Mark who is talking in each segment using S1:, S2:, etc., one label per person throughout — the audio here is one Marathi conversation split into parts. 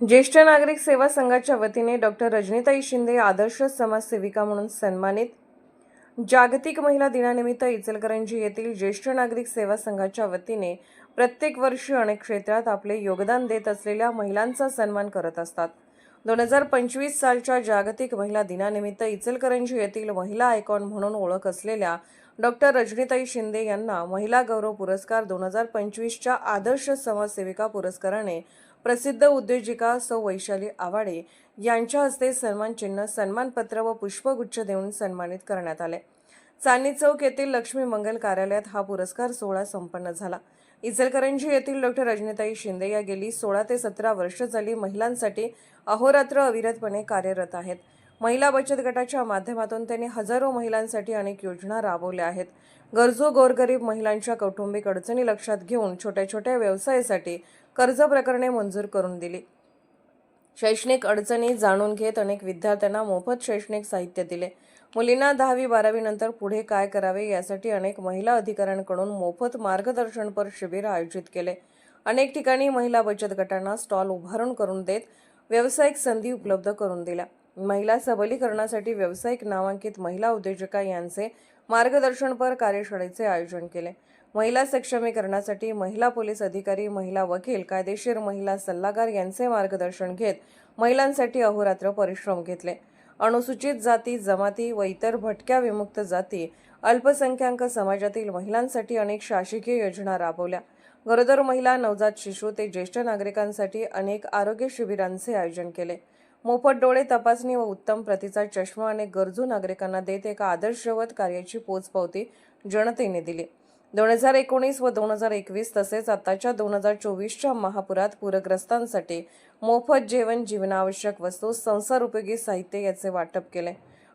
S1: ज्येष्ठ नागरिक सेवा संघाच्या वतीने डॉक्टर रजनीताई शिंदे आदर्श समाजसेविका म्हणून सन्मानित जागतिक महिला दिनानिमित्त इचलकरंजी येथील ज्येष्ठ नागरिक सेवा संघाच्या वतीने प्रत्येक वर्षी अनेक क्षेत्रात आपले योगदान देत असलेल्या महिलांचा सन्मान करत असतात. दोन हजार पंचवीस सालच्या जागतिक महिला दिनानिमित्त इचलकरंजी येथील महिला आयकॉन म्हणून ओळख असलेल्या डॉक्टर रजनीताई शिंदे यांना महिला गौरव पुरस्कार दोन हजार पंचवीसच्या आदर्श समाजसेविका पुरस्काराने प्रसिद्ध उद्योजिका सौ वैशाली आवाडे यांच्या हस्ते सन्मान चिन्ह सन्मानपत्र व पुष्पगुच्छ देऊन सन्मानित करण्यात आले. चांदणी चौक येथील लक्ष्मी मंगल कार्यालयात हा पुरस्कार सोहळा संपन्न झाला. इचलकरंजी येथील डॉक्टर रजनीताई शिंदे या गेली सोळा ते सतरा वर्ष झाली महिलांसाठी अहोरात्र अविरतपणे कार्यरत आहेत. महिला बचत गटाच्या माध्यमातून त्यांनी हजारो महिलांसाठी अनेक योजना राबवल्या आहेत. गरजू गोरगरीब महिलांच्या कौटुंबिक अडचणी लक्षात घेऊन छोट्या छोट्या व्यवसायासाठी कर्ज प्रकरणे मंजूर करून दिली. शैक्षणिक अडचणी जाणून घेत अनेक विद्यार्थ्यांना मोफत शैक्षणिक साहित्य दिले. मुलींना दहावी बारावी नंतर पुढे काय करावे यासाठी अनेक महिला अधिकाऱ्यांकडून मोफत मार्गदर्शनपर शिबिर आयोजित केले. अनेक ठिकाणी महिला बचत गटांना स्टॉल उभारून करून देत व्यावसायिक संधी उपलब्ध करून दिल्या. महिला सबलीकरणासाठी व्यावसायिक नामांकित महिला उद्योजका यांचे मार्गदर्शनपर कार्यशाळेचे आयोजन केले. महिला सक्षमीकरणासाठी महिला पोलीस अधिकारी महिला वकील कायदेशीर महिला सल्लागार यांचे मार्गदर्शन घेत महिलांसाठी अहोरात्र परिश्रम घेतले. अनुसूचित जाती जमाती व इतर भटक्या विमुक्त जाती अल्पसंख्याक समाजातील महिलांसाठी अनेक शासकीय योजना राबवल्या. गरोदर महिला नवजात शिशु ते ज्येष्ठ नागरिकांसाठी अनेक आरोग्य शिबिरांचे आयोजन केले. मोफत डोळे तपासणी व उत्तम प्रतीचा चष्मा अनेक गरजू नागरिकांना देत एका आदर्शवत कार्याची पोचपावती जनतेने दिली. दोन हजार एकोणीस व दोन हजार एकवीस तसेच आताच्या दोन हजार चोवीसच्या महापुरात पूरग्रस्तांसाठी मोफत जेवण जीवनावश्यक वस्तू संसार उपयोगी साहित्य याचे वाटप केले.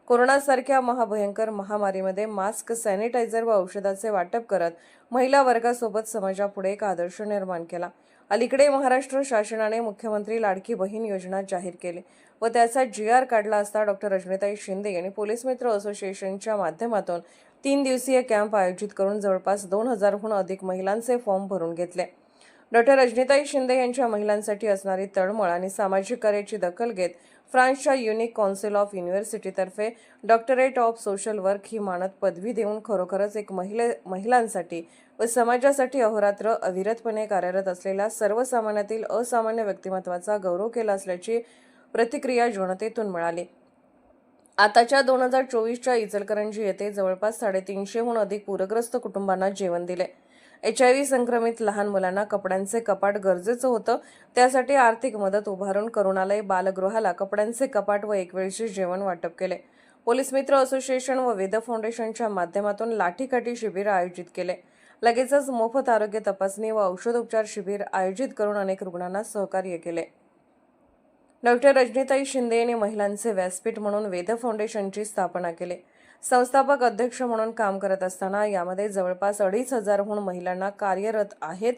S1: कोरोनासारख्या महाभयंकर महामारीमध्ये मास्क सॅनिटायझर व औषधाचे वाटप करत महिला वर्गासोबत समाजापुढे एक आदर्श निर्माण केला. अलीकडे महाराष्ट्र शासनाने मुख्यमंत्री लाडकी बहीण योजना जाहीर केली व त्याचा जी आर काढला असता डॉक्टर रजनीताई शिंदे यांनी पोलीस मित्र असोसिएशनच्या माध्यमातून तीन दिवसीय कॅम्प आयोजित करून जवळपास दोन हजारहून अधिक महिलांचे फॉर्म भरून घेतले. डॉक्टर रजनीताई शिंदे यांच्या महिलांसाठी असणारी तळमळ आणि सामाजिक कार्याची दखल घेत फ्रान्सच्या युनिक कौन्सिल ऑफ युनिव्हर्सिटीतर्फे डॉक्टरेट ऑफ सोशल वर्क ही मानद पदवी देऊन खरोखरच एक महिले महिलांसाठी व समाजासाठी अहोरात्र अविरतपणे कार्यरत असलेल्या सर्वसामान्यातील असामान्य व्यक्तिमत्वाचा गौरव केला असल्याची प्रतिक्रिया जनतेतून मिळाली. आताच्या दोन हजार चोवीसच्या इचलकरंजी येथे जवळपास साडेतीनशेहून अधिक पूरग्रस्त कुटुंबांना जेवण दिले. एच आय व्ही संक्रमित लहान मुलांना कपड्यांचे कपाट गरजेचं होतं. त्यासाठी आर्थिक मदत उभारून करुणालय बालगृहाला कपड्यांचे कपाट व एकवेळचे जेवण वाटप केले. पोलीस मित्र असोसिएशन व वेद फाउंडेशनच्या माध्यमातून लाठीकाठी शिबिर आयोजित केले. लगेचच मोफत आरोग्य तपासणी व औषधोपचार शिबिर आयोजित करून अनेक रुग्णांना सहकार्य केले. डॉक्टर रजनीताई शिंदे यांनी महिलांचे व्यासपीठ म्हणून वेद फाउंडेशनची स्थापना केली. संस्थापक अध्यक्ष म्हणून काम करत असताना यामध्ये जवळपास अडीच हजारहून महिलांना कार्यरत आहेत.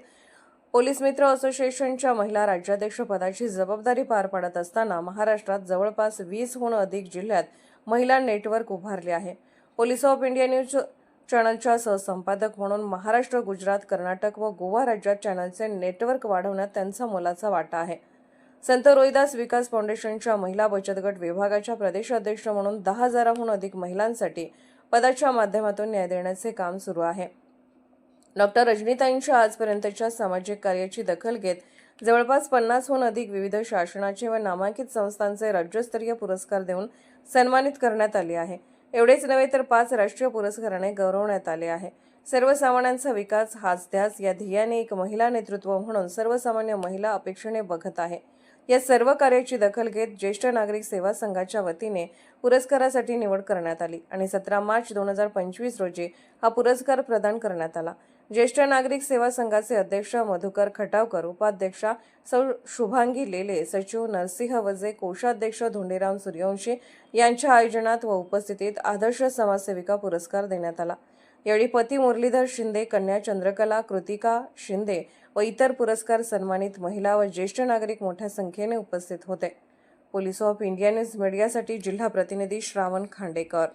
S1: पोलीस मित्र असोसिएशनच्या महिला राज्याध्यक्ष पदाची जबाबदारी पार पाडत असताना महाराष्ट्रात जवळपास वीसहून अधिक जिल्ह्यात महिला नेटवर्क उभारले आहे. पोलीस ऑफ इंडिया न्यूज चॅनलच्या सहसंपादक म्हणून महाराष्ट्र गुजरात कर्नाटक व गोवा राज्यात चॅनलचे नेटवर्क वाढवण्यात त्यांचा मोलाचा वाटा आहे. संत रोहिदास विकास फाउंडेशनच्या महिला बचत गट विभागाच्या प्रदेशाध्यक्ष म्हणून दहा हजाराहून अधिक महिलांसाठी पदाच्या माध्यमातून न्याय देण्याचे काम सुरू आहे. डॉक्टर रजनीताईंच्या आजपर्यंतच्या सामाजिक कार्याची दखल घेत जवळपास पन्नासहून अधिक विविध शासनाचे व नामांकित संस्थांचे राज्यस्तरीय पुरस्कार देऊन सन्मानित करण्यात आले आहे. एवढेच नव्हे तर पाच राष्ट्रीय पुरस्काराने गौरवण्यात आले आहे. सर्वसामान्यांचा विकास हाच ध्यास या ध्येयाने एक महिला नेतृत्व म्हणून सर्वसामान्य महिला अपेक्षेने बघत आहे. या सर्व कार्याची दखल घेत ज्येष्ठ नागरिक सेवा संघाच्या वतीने पुरस्कारासाठी निवड करण्यात आली आणि सतरा मार्च दोन हजार पंचवीस रोजी हा पुरस्कार प्रदान करण्यात आला. ज्येष्ठ नागरिक सेवा संघाचे अध्यक्ष मधुकर खटावकर उपाध्यक्षा सौ शुभांगी लेले सचिव नरसिंह वजे कोषाध्यक्ष धोंडीराम सूर्यवंशी यांच्या आयोजनात व उपस्थितीत आदर्श समाजसेविका पुरस्कार देण्यात आला. यावेळी पती मुरलीधर शिंदे कन्या चंद्रकला कृतिका शिंदे व इतर पुरस्कार सन्मानित महिला व ज्येष्ठ नागरिक मोठ्या संख्येने उपस्थित होते. पोलीस ऑफ इंडिया न्यूज मीडियासाठी जिल्हा प्रतिनिधी श्रावण खांडेकर.